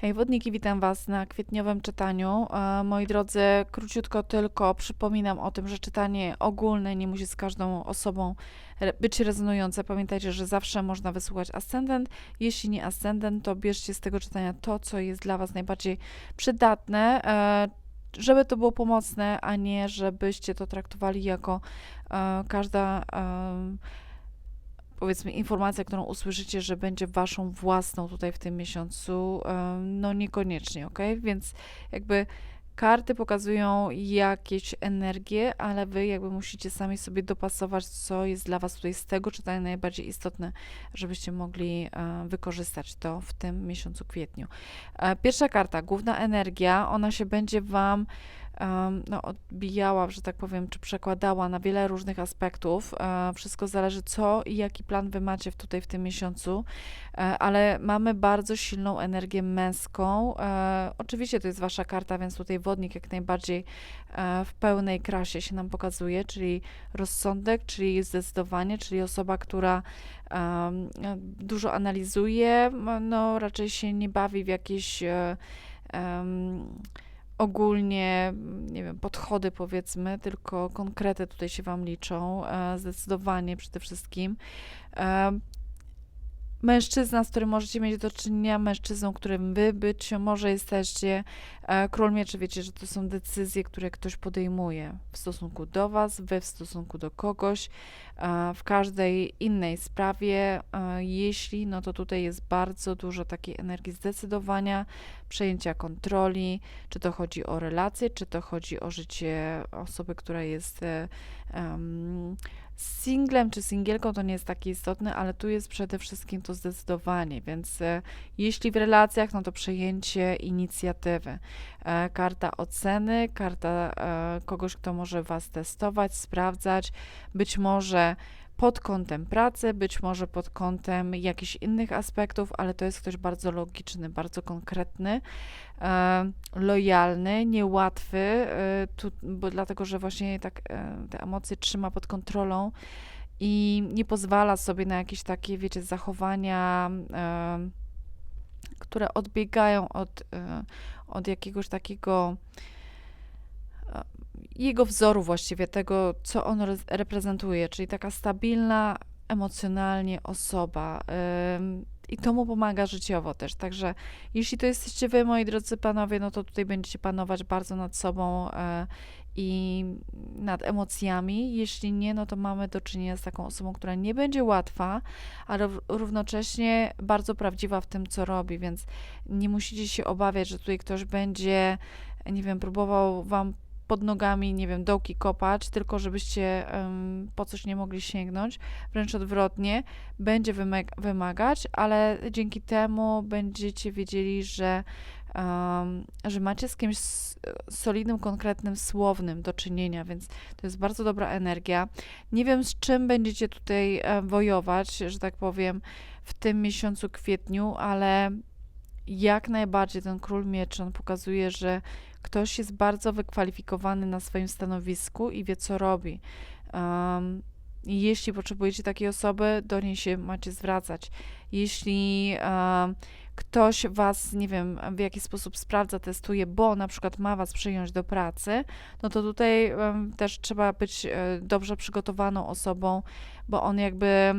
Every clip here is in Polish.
Hej wodniki, witam Was na kwietniowym czytaniu. E, moi drodzy, króciutko tylko przypominam o tym, że czytanie ogólne nie musi z każdą osobą być rezonujące. Pamiętajcie, że zawsze można wysłuchać ascendent. Jeśli nie ascendent, to bierzcie z tego czytania to, co jest dla Was najbardziej przydatne, e, żeby to było pomocne, a nie żebyście to traktowali jako e, każda powiedzmy informacja, którą usłyszycie, że będzie waszą własną tutaj w tym miesiącu, no niekoniecznie, ok? Więc jakby karty pokazują jakieś energie, ale wy jakby musicie sami sobie dopasować, co jest dla was tutaj z tego czytania najbardziej istotne, żebyście mogli wykorzystać to w tym miesiącu kwietniu. E, pierwsza karta, główna energia, ona się będzie wam no, odbijała, że tak powiem, czy przekładała na wiele różnych aspektów. E, wszystko zależy, co i jaki plan wy macie tutaj w tym miesiącu, e, ale mamy bardzo silną energię męską. E, oczywiście to jest wasza karta, więc tutaj wodnik jak najbardziej w pełnej krasie się nam pokazuje, czyli rozsądek, czyli zdecydowanie, czyli osoba, która dużo analizuje, no raczej się nie bawi w jakieś ogólnie, nie wiem, podchody powiedzmy, tylko konkrety tutaj się Wam liczą, e, zdecydowanie przede wszystkim. Mężczyzna, z którym możecie mieć do czynienia, mężczyzną, którym wy być może jesteście. E, król mieczy, wiecie, że to są decyzje, które ktoś podejmuje w stosunku do was, wy w stosunku do kogoś, e, w każdej innej sprawie. E, jeśli, no to tutaj jest bardzo dużo takiej energii zdecydowania, przejęcia kontroli, czy to chodzi o relacje, czy to chodzi o życie osoby, która jest um, singlem czy singielką to nie jest takie istotne, ale tu jest przede wszystkim to zdecydowanie, więc e, jeśli w relacjach, no to przejęcie inicjatywy. E, karta oceny, karta e, kogoś, kto może Was testować, sprawdzać, być może pod kątem pracy, być może pod kątem jakichś innych aspektów, ale to jest ktoś bardzo logiczny, bardzo konkretny, e, lojalny, niełatwy, e, tu, bo dlatego, że właśnie tak e, te emocje trzyma pod kontrolą i nie pozwala sobie na jakieś takie, wiecie, zachowania, e, które odbiegają od, e, od jakiegoś takiego jego wzoru właściwie, tego, co on re reprezentuje, czyli taka stabilna emocjonalnie osoba. I to mu pomaga życiowo też. Także jeśli to jesteście wy, moi drodzy panowie, no to tutaj będziecie panować bardzo nad sobą e, i nad emocjami. Jeśli nie, no to mamy do czynienia z taką osobą, która nie będzie łatwa, ale równocześnie bardzo prawdziwa w tym, co robi, więc nie musicie się obawiać, że tutaj ktoś będzie, nie wiem, próbował wam pod nogami, nie wiem, dołki kopać, tylko żebyście um, po coś nie mogli sięgnąć. Wręcz odwrotnie, będzie wymagać, ale dzięki temu będziecie wiedzieli, że, um, że macie z kimś solidnym, konkretnym, słownym do czynienia, więc to jest bardzo dobra energia. Nie wiem, z czym będziecie tutaj um, wojować, że tak powiem, w tym miesiącu kwietniu, ale jak najbardziej ten król mieczy, on pokazuje, że ktoś jest bardzo wykwalifikowany na swoim stanowisku i wie, co robi. Um, jeśli potrzebujecie takiej osoby, do niej się macie zwracać. Jeśli um, ktoś was, nie wiem, w jaki sposób sprawdza, testuje, bo na przykład ma was przyjąć do pracy, no to tutaj um, też trzeba być e, dobrze przygotowaną osobą, bo on jakby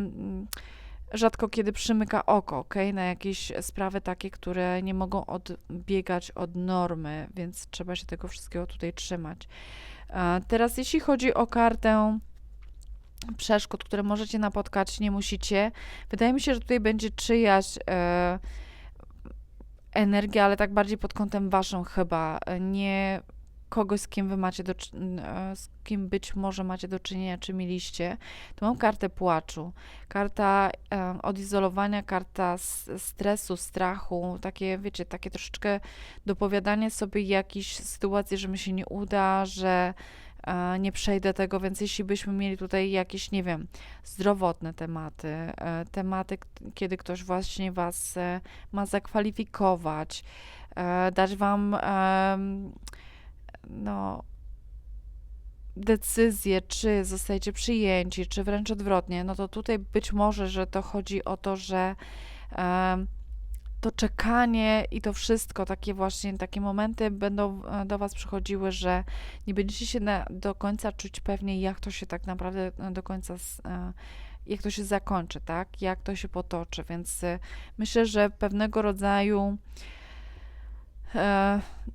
rzadko kiedy przymyka oko, ok, na jakieś sprawy takie, które nie mogą odbiegać od normy, więc trzeba się tego wszystkiego tutaj trzymać. Teraz, jeśli chodzi o kartę przeszkód, które możecie napotkać, nie musicie. Wydaje mi się, że tutaj będzie czyjaś e, energia, ale tak bardziej pod kątem waszą chyba. Nie kogoś, z kim wy macie do, e, z kim być może macie do czynienia, czy mieliście, to mam kartę płaczu, karta e, odizolowania, karta stresu, strachu, takie, wiecie, takie troszeczkę dopowiadanie sobie jakichś sytuacji, że mi się nie uda, że e, nie przejdę tego, więc jeśli byśmy mieli tutaj jakieś, nie wiem, zdrowotne tematy, e, tematy, kiedy ktoś właśnie was e, ma zakwalifikować, e, dać wam no, decyzję, czy zostajecie przyjęci, czy wręcz odwrotnie, no to tutaj być może, że to chodzi o to, że to czekanie i to wszystko, takie właśnie, takie momenty będą e, do Was przychodziły, że nie będziecie się na, do końca czuć pewnie, jak to się tak naprawdę e, do końca, e, jak to się zakończy, tak? Jak to się potoczy, więc myślę, że pewnego rodzaju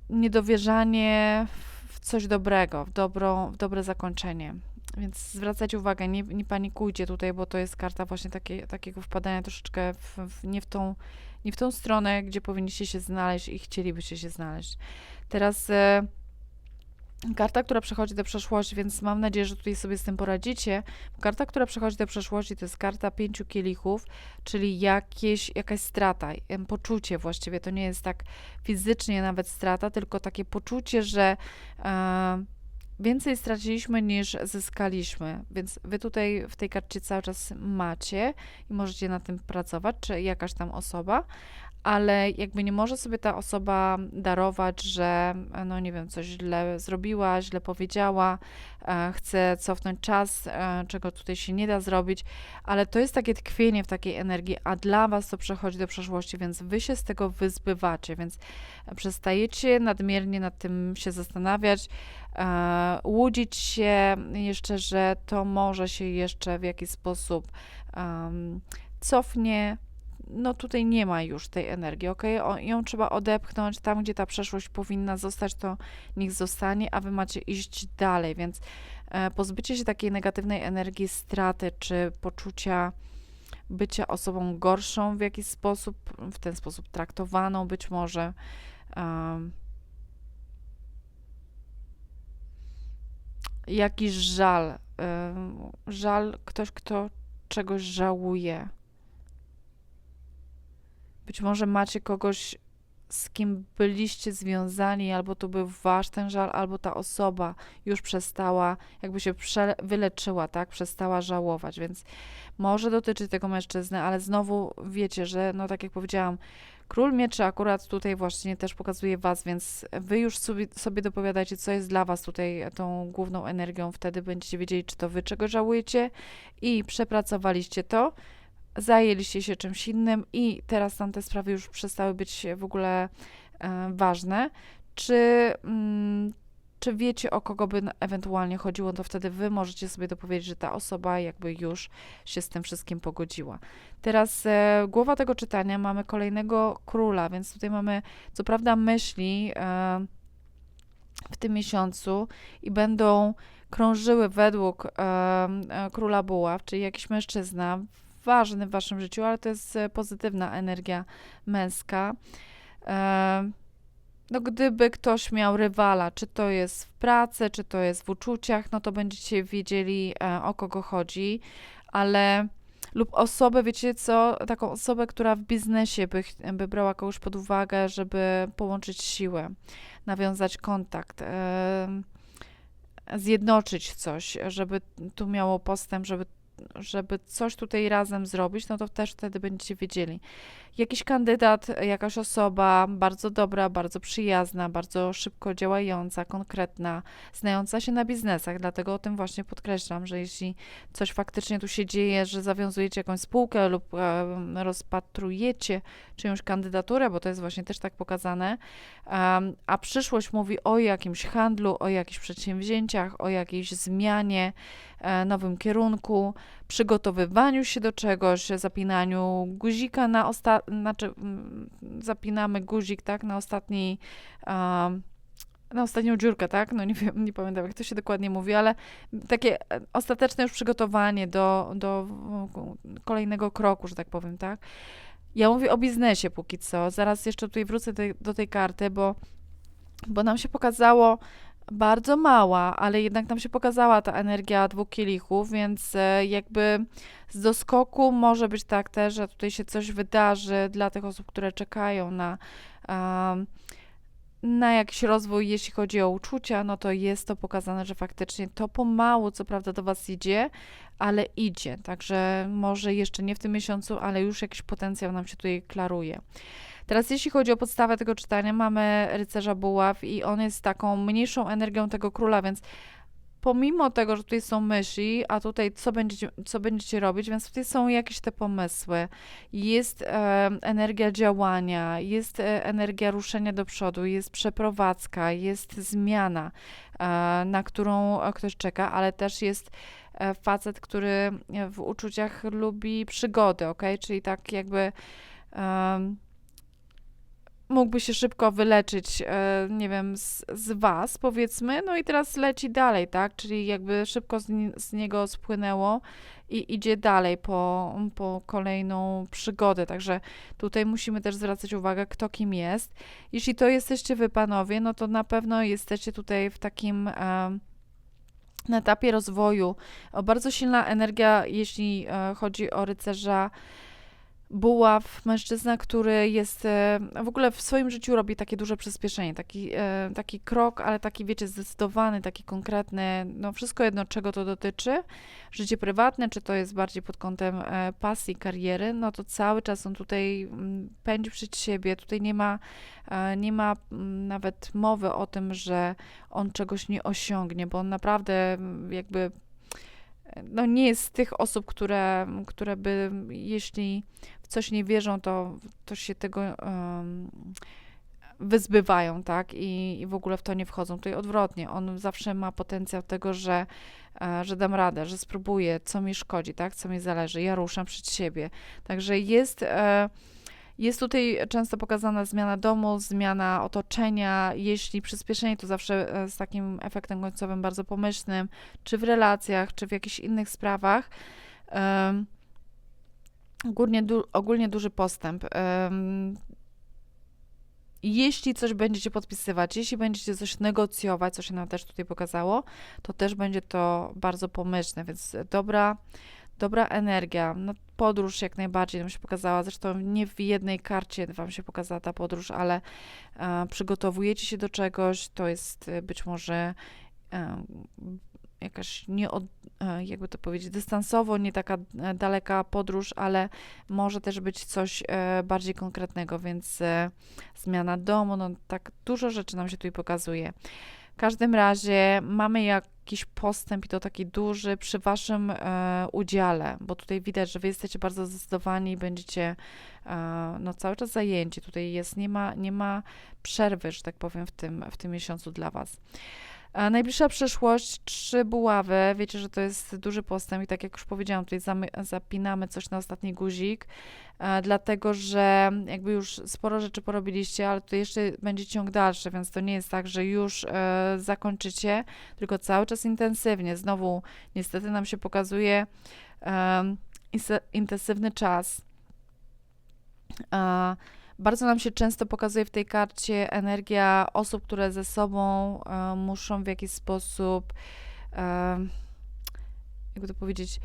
niedowierzanie w coś dobrego, w, dobro, w dobre zakończenie. Więc zwracajcie uwagę, nie, nie panikujcie tutaj, bo to jest karta właśnie takie, takiego wpadania troszeczkę w, w, nie, w tą, nie w tą stronę, gdzie powinniście się znaleźć i chcielibyście się znaleźć. Teraz e, karta, która przechodzi do przeszłości, więc mam nadzieję, że tutaj sobie z tym poradzicie. Karta, która przechodzi do przeszłości, to jest karta pięciu kielichów, czyli jakieś, jakaś strata, poczucie właściwie. To nie jest tak fizycznie nawet strata, tylko takie poczucie, że e, więcej straciliśmy niż zyskaliśmy, więc wy tutaj w tej karcie cały czas macie i możecie na tym pracować, czy jakaś tam osoba, ale jakby nie może sobie ta osoba darować, że no nie wiem, coś źle zrobiła, źle powiedziała, e, chce cofnąć czas, e, czego tutaj się nie da zrobić, ale to jest takie tkwienie w takiej energii, a dla was to przechodzi do przeszłości, więc wy się z tego wyzbywacie, więc przestajecie nadmiernie nad tym się zastanawiać, e, łudzić się jeszcze, że to może się jeszcze w jakiś sposób um, cofnie, no tutaj nie ma już tej energii, ok? O, ją trzeba odepchnąć, tam gdzie ta przeszłość powinna zostać, to niech zostanie, a wy macie iść dalej, więc e, pozbycie się takiej negatywnej energii, straty czy poczucia bycia osobą gorszą w jakiś sposób, w ten sposób traktowaną być może. Jakiś żal, żal, ktoś, kto czegoś żałuje być może macie kogoś, z kim byliście związani, albo to był wasz ten żal, albo ta osoba już przestała, jakby się wyleczyła, tak? Przestała żałować, więc może dotyczyć tego mężczyzny, ale znowu wiecie, że no tak jak powiedziałam, Król Mieczy akurat tutaj właśnie też pokazuje Was, więc Wy już sobie, sobie dopowiadajcie, co jest dla Was tutaj tą główną energią. Wtedy będziecie wiedzieli, czy to Wy czego żałujecie i przepracowaliście to zajęliście się czymś innym i teraz tamte sprawy już przestały być w ogóle e, ważne, czy, mm, czy wiecie, o kogo by ewentualnie chodziło, to wtedy wy możecie sobie dopowiedzieć, że ta osoba jakby już się z tym wszystkim pogodziła. Teraz e, głowa tego czytania mamy kolejnego króla, więc tutaj mamy co prawda myśli e, w tym miesiącu i będą krążyły według e, e króla buław, czyli jakiś mężczyzna ważny w waszym życiu, ale to jest e, pozytywna energia męska. E, no, gdyby ktoś miał rywala, czy to jest w pracy, czy to jest w uczuciach, no to będziecie wiedzieli, e, o kogo chodzi, ale lub osobę, wiecie co, taką osobę, która w biznesie by, by brała kogoś pod uwagę, żeby połączyć siłę, nawiązać kontakt, zjednoczyć coś, żeby tu miało postęp, żeby żeby coś tutaj razem zrobić, no to też wtedy będziecie wiedzieli. Jakiś kandydat, jakaś osoba bardzo dobra, bardzo przyjazna, bardzo szybko działająca, konkretna, znająca się na biznesach, dlatego o tym właśnie podkreślam, że jeśli coś faktycznie tu się dzieje, że zawiązujecie jakąś spółkę lub e, rozpatrujecie czyjąś kandydaturę, bo to jest właśnie też tak pokazane, a przyszłość mówi o jakimś handlu, o jakichś przedsięwzięciach, o jakiejś zmianie, e, nowym kierunku, przygotowywaniu się do czegoś, zapinaniu guzika na ostatni, znaczy mm, zapinamy guzik, tak, na ostatni, na ostatnią dziurkę, tak, no nie wiem, nie pamiętam jak to się dokładnie mówi, ale takie e, ostateczne już przygotowanie do, do kolejnego kroku, że tak powiem, tak. Ja mówię o biznesie póki co, zaraz jeszcze tutaj wrócę do, do tej karty, bo bo nam się pokazało, bardzo mała, ale jednak nam się pokazała ta energia dwóch kielichów, więc e, jakby z doskoku może być tak też, że tutaj się coś wydarzy dla tych osób, które czekają na, na jakiś rozwój, jeśli chodzi o uczucia, no to jest to pokazane, że faktycznie to pomału, co prawda, do Was idzie, ale idzie. Także może jeszcze nie w tym miesiącu, ale już jakiś potencjał nam się tutaj klaruje. Teraz jeśli chodzi o podstawę tego czytania, mamy rycerza buław i on jest taką mniejszą energią tego króla, więc pomimo tego, że tutaj są myśli, a tutaj co będziecie, co będziecie robić, więc tutaj są jakieś te pomysły. Jest e, energia działania, jest e, energia ruszenia do przodu, jest przeprowadzka, jest zmiana, e, na którą ktoś czeka, ale też jest e, facet, który w uczuciach lubi przygody, ok? Czyli tak jakby mógłby się szybko wyleczyć, e, nie wiem, z, z was, powiedzmy, no i teraz leci dalej, tak? Czyli jakby szybko z, z niego spłynęło i idzie dalej po, po kolejną przygodę. Także tutaj musimy też zwracać uwagę, kto kim jest. Jeśli to jesteście wy, panowie, no to na pewno jesteście tutaj w takim. E, na etapie rozwoju. O, bardzo silna energia, jeśli e, chodzi o rycerza Buław, mężczyzna, który jest e, w ogóle w swoim życiu robi takie duże przyspieszenie, taki, e, taki krok, ale taki, wiecie, zdecydowany, taki konkretny, no wszystko jedno, czego to dotyczy. Życie prywatne, czy to jest bardziej pod kątem e, pasji, kariery, no to cały czas on tutaj mm, pędzi przed siebie, tutaj nie ma, nie ma mm, nawet mowy o tym, że on czegoś nie osiągnie, bo on naprawdę mm, jakby no nie jest z tych osób, które, które by, jeśli w coś nie wierzą, to, to się tego um, wyzbywają, tak? I, I w ogóle w to nie wchodzą. Tutaj odwrotnie. On zawsze ma potencjał tego, że, e, że dam radę, że spróbuję, co mi szkodzi, tak? Co mi zależy. Ja ruszam przed siebie. Także jest. E, jest tutaj często pokazana zmiana domu, zmiana otoczenia. Jeśli przyspieszenie, to zawsze e, z takim efektem końcowym bardzo pomyślnym, czy w relacjach, czy w jakichś innych sprawach. Um, ogólnie, du, ogólnie duży postęp. Um, jeśli coś będziecie podpisywać, jeśli będziecie coś negocjować, co się nam też tutaj pokazało, to też będzie to bardzo pomyślne, więc dobra dobra energia, no, podróż jak najbardziej nam się pokazała, zresztą nie w jednej karcie wam się pokazała ta podróż, ale e, przygotowujecie się do czegoś, to jest e, być może e, jakaś nie od, e, jakby to powiedzieć, dystansowo, nie taka e, daleka podróż, ale może też być coś bardziej konkretnego, więc zmiana domu, no tak dużo rzeczy nam się tutaj pokazuje. W każdym razie mamy jakiś postęp i to taki duży przy waszym e, udziale, bo tutaj widać, że wy jesteście bardzo zdecydowani i będziecie e, no, cały czas zajęci. Tutaj jest, nie ma, nie ma przerwy, że tak powiem, w tym, w tym miesiącu dla was. Najbliższa przyszłość, trzy buławy. Wiecie, że to jest duży postęp i tak jak już powiedziałam, tutaj zapinamy coś na ostatni guzik, dlatego że jakby już sporo rzeczy porobiliście, ale to jeszcze będzie ciąg dalszy, więc to nie jest tak, że już e, zakończycie, tylko cały czas intensywnie. Znowu niestety nam się pokazuje e, intensywny czas. Bardzo nam się często pokazuje w tej karcie energia osób, które ze sobą e, muszą w jakiś sposób, e, jakby to powiedzieć,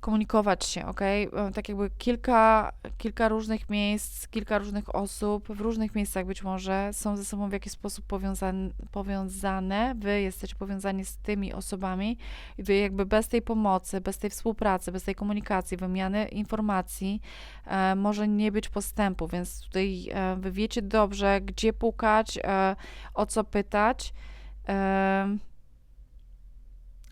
komunikować się, ok? E, tak jakby kilka, kilka różnych miejsc, kilka różnych osób w różnych miejscach być może są ze sobą w jakiś sposób powiązane, powiązane. Wy jesteście powiązani z tymi osobami i wy jakby bez tej pomocy, bez tej współpracy, bez tej komunikacji, wymiany informacji e, może nie być postępu, więc tutaj e, wy wiecie dobrze, gdzie pukać, e, o co pytać. E,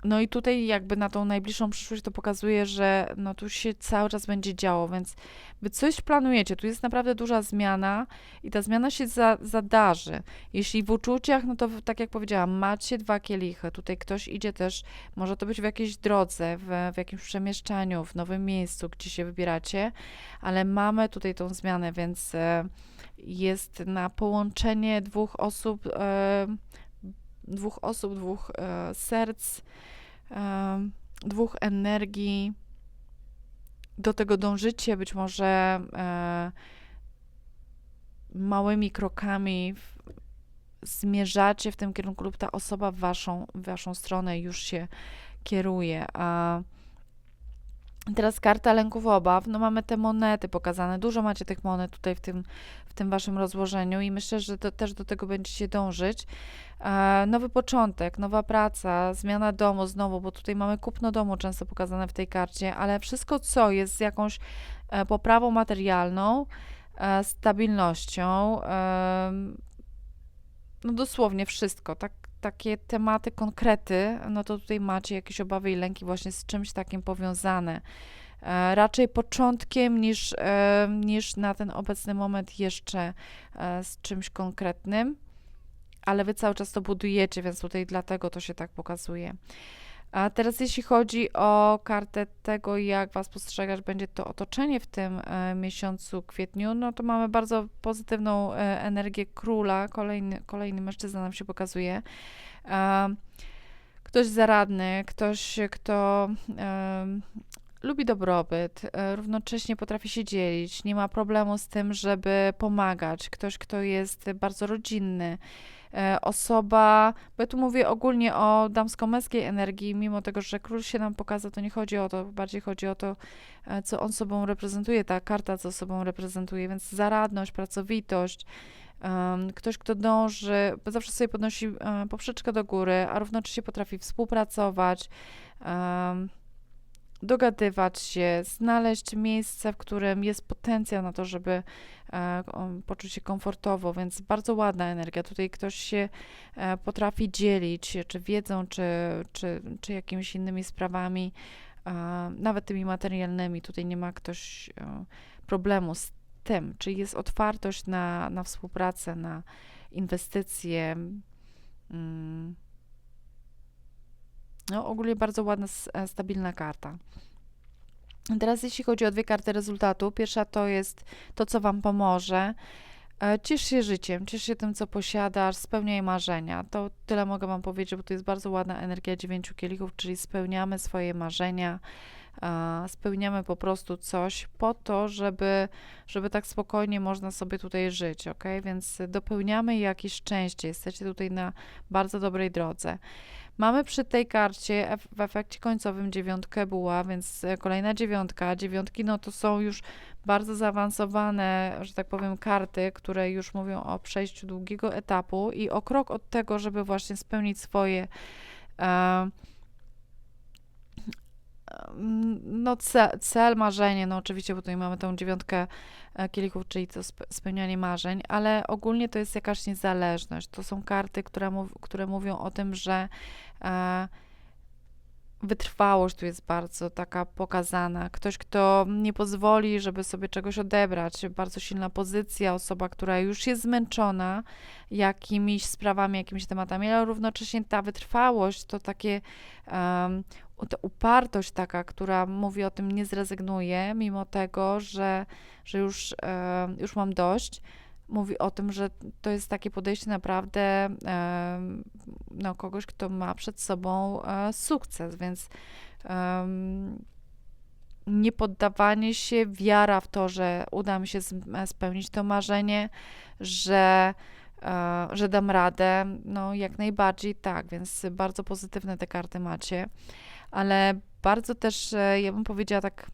no i tutaj jakby na tą najbliższą przyszłość to pokazuje, że no tu się cały czas będzie działo, więc wy coś planujecie, tu jest naprawdę duża zmiana i ta zmiana się za, zadarzy. Jeśli w uczuciach, no to tak jak powiedziałam, macie dwa kielichy, tutaj ktoś idzie też, może to być w jakiejś drodze, w, w jakimś przemieszczaniu, w nowym miejscu, gdzie się wybieracie, ale mamy tutaj tą zmianę, więc e, jest na połączenie dwóch osób, e, dwóch osób, dwóch e, serc, dwóch energii. Do tego dążycie, być może e, małymi krokami w, zmierzacie w tym kierunku, lub ta osoba w waszą, w waszą stronę już się kieruje. A Teraz karta lęków obaw, no mamy te monety pokazane, dużo macie tych monet tutaj w tym, w tym waszym rozłożeniu i myślę, że to, też do tego będziecie dążyć. E, nowy początek, nowa praca, zmiana domu znowu, bo tutaj mamy kupno domu często pokazane w tej karcie, ale wszystko co jest z jakąś e, poprawą materialną, e, stabilnością, e, no dosłownie wszystko, tak takie tematy, konkrety, no to tutaj macie jakieś obawy i lęki właśnie z czymś takim powiązane. E, raczej początkiem niż, e, niż na ten obecny moment jeszcze e, z czymś konkretnym, ale wy cały czas to budujecie, więc tutaj dlatego to się tak pokazuje. A teraz jeśli chodzi o kartę tego, jak Was postrzegać będzie to otoczenie w tym e, miesiącu kwietniu, no to mamy bardzo pozytywną e, energię króla, kolejny, kolejny mężczyzna nam się pokazuje. E, ktoś zaradny, ktoś, kto e, lubi dobrobyt, e, równocześnie potrafi się dzielić, nie ma problemu z tym, żeby pomagać, ktoś, kto jest bardzo rodzinny, osoba, bo ja tu mówię ogólnie o damsko-męskiej energii, mimo tego, że król się nam pokazał, to nie chodzi o to, bardziej chodzi o to, e, co on sobą reprezentuje, ta karta, co sobą reprezentuje, więc zaradność, pracowitość, ktoś, kto dąży, bo zawsze sobie podnosi e, poprzeczkę do góry, a równocześnie potrafi współpracować, dogadywać się, znaleźć miejsce, w którym jest potencjał na to, żeby e, poczuć się komfortowo, więc bardzo ładna energia. Tutaj ktoś się e, potrafi dzielić, czy wiedzą, czy, czy, czy jakimiś innymi sprawami, e, nawet tymi materialnymi. Tutaj nie ma ktoś e, problemu z tym, czy jest otwartość na, na współpracę, na inwestycje. Mm. No, ogólnie bardzo ładna, e, stabilna karta. Teraz jeśli chodzi o dwie karty rezultatu, pierwsza to jest to, co Wam pomoże. E, Ciesz się życiem, ciesz się tym, co posiadasz, spełniaj marzenia. To tyle mogę Wam powiedzieć, bo to jest bardzo ładna energia dziewięciu kielichów, czyli spełniamy swoje marzenia, spełniamy po prostu coś po to, żeby, żeby tak spokojnie można sobie tutaj żyć, ok? Więc dopełniamy jakieś szczęście, jesteście tutaj na bardzo dobrej drodze. Mamy przy tej karcie w efekcie końcowym dziewiątkę buła, więc e, kolejna dziewiątka. Dziewiątki no to są już bardzo zaawansowane, że tak powiem, karty, które już mówią o przejściu długiego etapu i o krok od tego, żeby właśnie spełnić swoje e, no cel, cel, marzenie, no oczywiście, bo tutaj mamy tą dziewiątkę e, kielichów, czyli to spe- spełnianie marzeń, ale ogólnie to jest jakaś niezależność. To są karty, które, mów, które mówią o tym, że e, wytrwałość tu jest bardzo taka pokazana. Ktoś, kto nie pozwoli, żeby sobie czegoś odebrać, bardzo silna pozycja, osoba, która już jest zmęczona jakimiś sprawami, jakimiś tematami, ale równocześnie ta wytrwałość to takie ta upartość taka, która mówi o tym, nie zrezygnuję, mimo tego, że, że już, em, już mam dość. Mówi o tym, że to jest takie podejście naprawdę em, no, kogoś, kto ma przed sobą e, sukces, więc em, nie poddawanie się, wiara w to, że uda mi się e, spełnić to marzenie, że, e, że dam radę, no jak najbardziej tak, więc bardzo pozytywne te karty macie, ale bardzo też, e, ja bym powiedziała tak,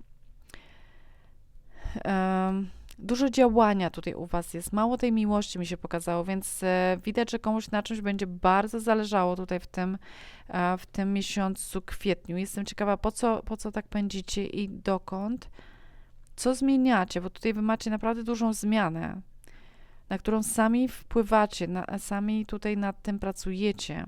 dużo działania tutaj u Was jest, mało tej miłości mi się pokazało, więc e, widać, że komuś na czymś będzie bardzo zależało tutaj w tym, e, w tym miesiącu kwietniu. Jestem ciekawa, po co, po co tak pędzicie i dokąd, co zmieniacie, bo tutaj Wy macie naprawdę dużą zmianę, na którą sami wpływacie, na, sami tutaj nad tym pracujecie.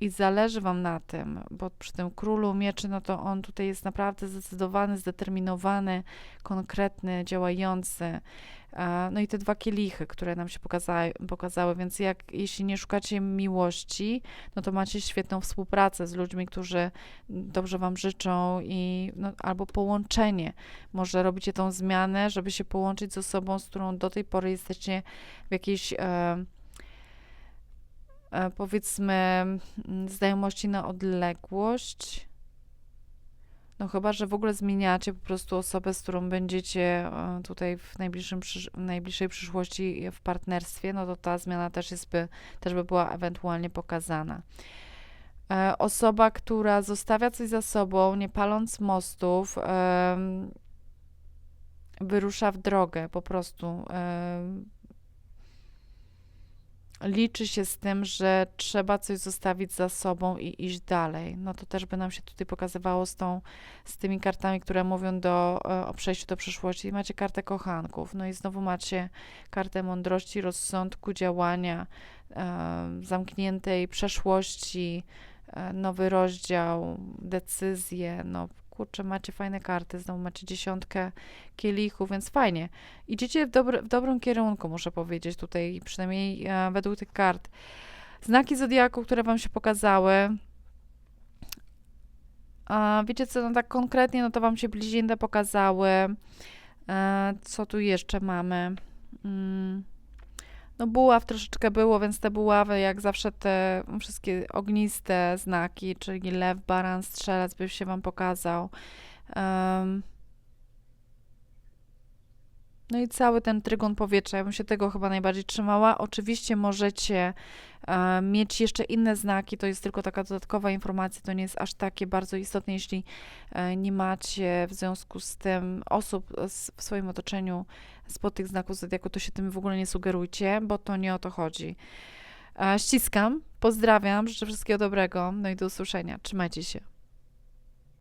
I zależy Wam na tym, bo przy tym królu mieczy, no to on tutaj jest naprawdę zdecydowany, zdeterminowany, konkretny, działający. No i te dwa kielichy, które nam się pokazały, pokazały, więc jak jeśli nie szukacie miłości, no to macie świetną współpracę z ludźmi, którzy dobrze Wam życzą i no, albo połączenie. Może robicie tą zmianę, żeby się połączyć z osobą, z którą do tej pory jesteście w jakiejś e, powiedzmy mm, znajomości na odległość. No chyba, że w ogóle zmieniacie po prostu osobę, z którą będziecie e, tutaj w, najbliższym w najbliższej przyszłości w partnerstwie, no to ta zmiana też jest by, też by była ewentualnie pokazana. E, Osoba, która zostawia coś za sobą, nie paląc mostów, wyrusza w drogę po prostu. Liczy się z tym, że trzeba coś zostawić za sobą i iść dalej. No to też by nam się tutaj pokazywało z, tą, z tymi kartami, które mówią do, e, o przejściu do przyszłości. Macie kartę kochanków, no i znowu macie kartę mądrości, rozsądku, działania, e, zamkniętej przeszłości, e, nowy rozdział, decyzje, no kurczę, macie fajne karty, znowu macie dziesiątkę kielichów, więc fajnie. Idziecie w, w dobrym kierunku, muszę powiedzieć tutaj, przynajmniej e, według tych kart. Znaki Zodiaku, które Wam się pokazały, a wiecie co, no tak konkretnie, no to Wam się bliźnięta pokazały. E, co tu jeszcze mamy? Mm. No buław troszeczkę było, więc te buławy, jak zawsze te wszystkie ogniste znaki, czyli lew, baran, strzelec by się Wam pokazał. Um, no i cały ten trygon powietrza, ja bym się tego chyba najbardziej trzymała. Oczywiście możecie e, mieć jeszcze inne znaki, to jest tylko taka dodatkowa informacja, to nie jest aż takie bardzo istotne, jeśli e, nie macie w związku z tym osób z, w swoim otoczeniu spod tych znaków zodiaku, to się tym w ogóle nie sugerujcie, bo to nie o to chodzi. E, ściskam, pozdrawiam, życzę wszystkiego dobrego, no i do usłyszenia. Trzymajcie się.